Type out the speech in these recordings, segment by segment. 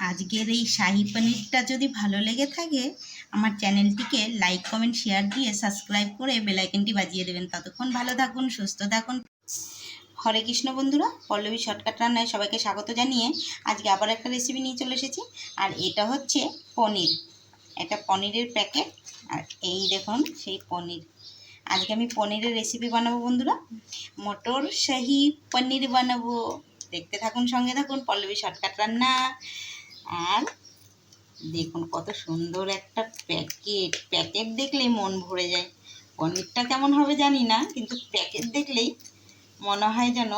আজকের এই শাহি পনিরটা যদি ভালো লেগে থাকে, আমার চ্যানেলটিকে লাইক কমেন্ট শেয়ার দিয়ে সাবস্ক্রাইব করে বেলাইকনটি বাজিয়ে দেবেন। ততক্ষণ ভালো থাকুন, সুস্থ থাকুন। হরে কৃষ্ণ বন্ধুরা, পল্লবী শর্টকাট রান্নায় সবাইকে স্বাগত জানিয়ে আজকে আবার একটা রেসিপি নিয়ে চলে এসেছি। আর এটা হচ্ছে পনির। এটা পনিরের প্যাকেট। আর এই দেখুন সেই পনির। আজকে আমি পনিরের রেসিপি বানাবো বন্ধুরা। মটর শাহি পনির বানাবো। দেখতে থাকুন, সঙ্গে থাকুন, পল্লবী শর্টকাট রান্না। আর দেখুন কত সুন্দর একটা প্যাকেট। প্যাকেট দেখলেই মন ভরে যায়। পনিরটা কেমন হবে জানি না, কিন্তু প্যাকেট দেখলেই মনে হয় যেন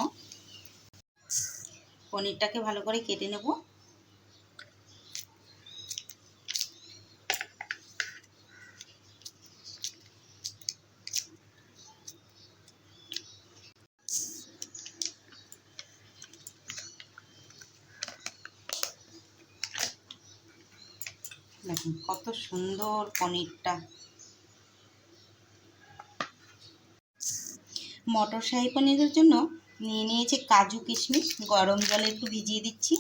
পনিরটাকে ভালো করে কেটে নেব। দেখুন, কত সুন্দর পনিরটা। মটর শাহি পনিরের জন্য নিয়ে নিয়েছি কাজু কিশমিশ, গরম জলে একটু ভিজিয়ে দিচ্ছি।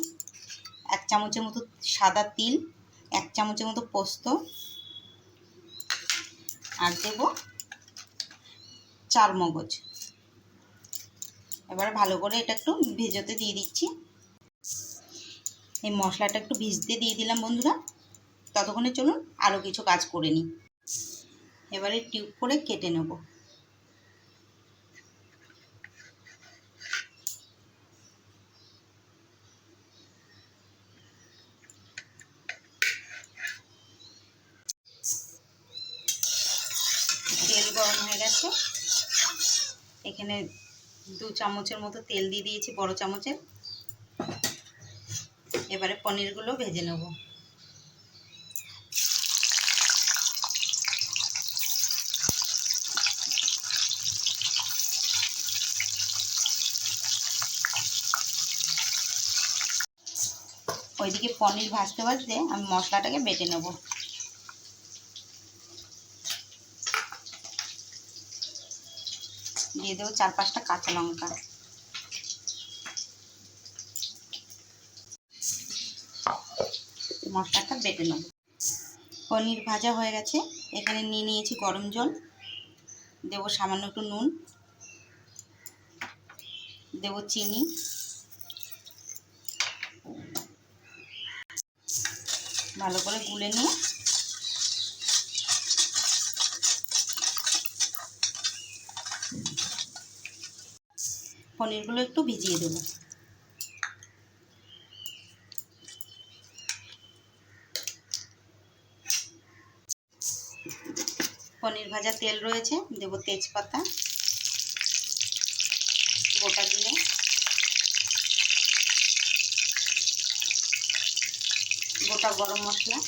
এক চামচের মতো সাদা তিল, এক চামচের মতো পোস্ত। আর দেব চার মগজ। এবারে ভালো করে এটা একটু ভেজোতে দিয়ে দিচ্ছি। এই মশলাটা একটু ভিজতে দিয়ে দিলাম বন্ধুরা। ততক্ষণে চলুন আরও কিছু কাজ করে নিই। এবারে টিউব করে কেটে নেব। তেল গরম হয়ে গেছে। এখানে দু চামচের মতো তেল দিয়ে দিয়েছি, বড় চামচের। এবারে পনিরগুলো ভেজে নেব। ওইদিকে পনির ভাজতে ভাজতে আমি মশলাটাকে বেটে নেব। দিয়ে দেবো চার পাঁচটা কাঁচা লঙ্কা। মশলাটা বেটে নেব। পনির ভাজা হয়ে গেছে। এখানে নিয়ে নিয়েছি গরম জল। দেবো সামান্য একটু নুন। দেবো চিনি। ভালো করে গুলে নিয়ে পনিরগুলো একটু ভিজিয়ে দেব। পনির ভাজা তেল রয়েছে, দেব তেজপাতা, গোটা গোটা গরম মশলা।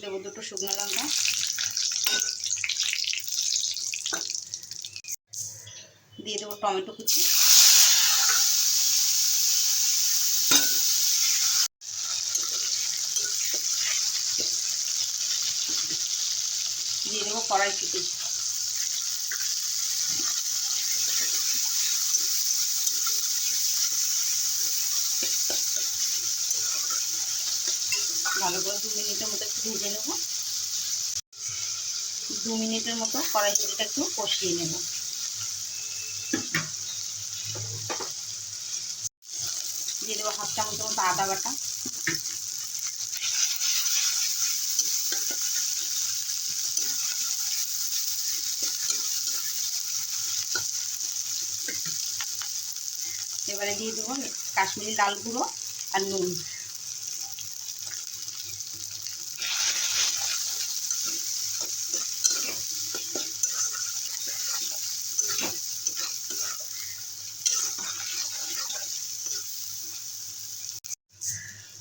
দেবো দুটো শুকনো লঙ্কা। দিয়ে দেবো টমেটো কুচি। কড়াইশুটি। ভালো করে দু মিনিটের মতো একটু ভেজে নেব। দু মিনিটের মতো কড়াইশুটিটা একটু কষিয়ে নেব। দিয়ে দেবো হাফ চামচের মতো আদা বাটা। এবারে দিয়ে দেবো কাশ্মীরি লাল গুঁড়ো আর নুন।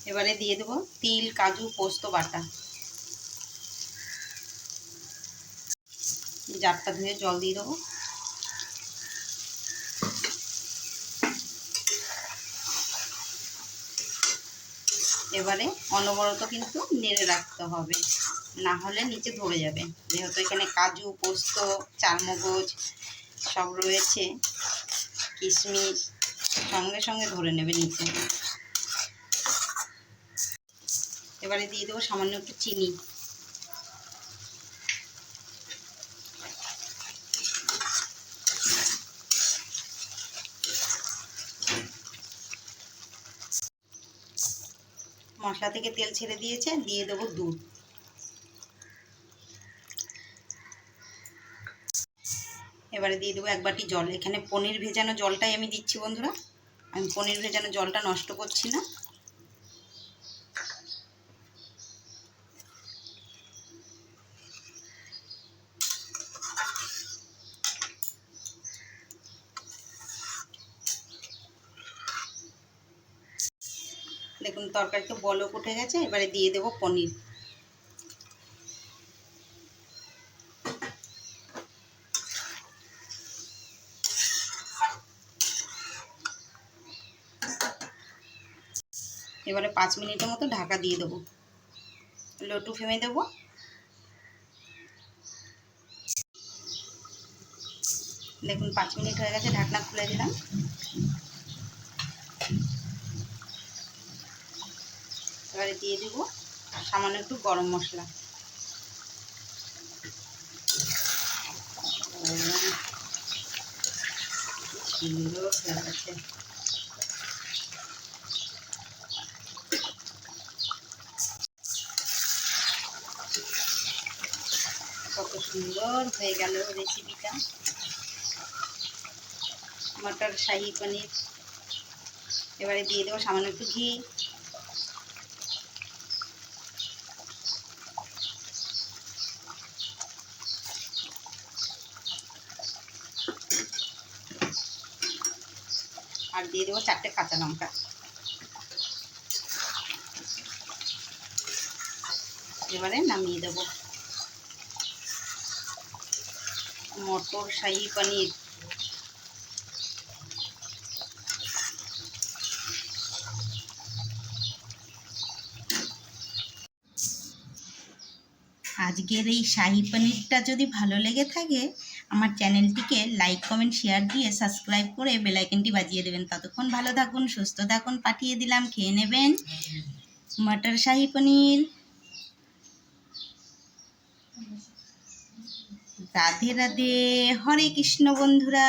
এবারে দিয়ে দেবো তিল, কাজু, পোস্ত, বাটা। জারটা ধুয়ে জল দিয়ে দেবো। এবারে অনবরত কিন্তু নেড়ে রাখতে হবে। না হলে নিচে ধরে যাবে। যেহেতু এখানে কাজু, পোস্ত, চারমগজ সব রয়েছে, কিশমিশ সঙ্গে সঙ্গে ধরে নেবে নিচে। এবারে দিয়ে দেবো সামান্য একটু চিনি। মশলা থেকে তেল ছেড়ে দিয়েছে, দিয়ে দেবো দুধ। এবারে দিয়ে দেবো এক বাটি জল। এখানে পনির ভেজানো জলটাই আমি দিচ্ছি বন্ধুরা। আমি পনির ভেজানো জলটা নষ্ট করছি না। দেখুন তরকারিতে বলক উঠে গেছে, এবারে দিয়ে দেবো পনির। এবারে পাঁচ মিনিটের মতো ঢাকা দিয়ে দেবো। লটু ফেমে দেবো। দেখুন পাঁচ মিনিট হয়ে গেছে, ঢাকনা খুলে দিলাম। এবারে দিয়ে দেবো সামান্য একটু গরম মশলা। সুন্দর কত সুন্দর হয়ে গেল রেসিপিটা মটর, শাহি পনির। এবারে দিয়ে দেবো সামান্য একটু ঘি। আর দিয়ে দেবো চারটে কাঁচা লঙ্কা। এবারে নামিয়ে দেবো। মটর, শাহি, পনির। আজকের এই শাহি পনিরটা যদি ভালো লেগে থাকে আমার চ্যানেলটিকে লাইক কমেন্ট শেয়ার দিয়ে সাবস্ক্রাইব করে বেলাইকনটি বাজিয়ে দেবেন। ততক্ষণ ভালো থাকুন, সুস্থ থাকুন, পাঠিয়ে দিলাম, খেয়ে নেবেন। মটর শাহি পনির। রাধে রাধে। হরে কৃষ্ণ বন্ধুরা।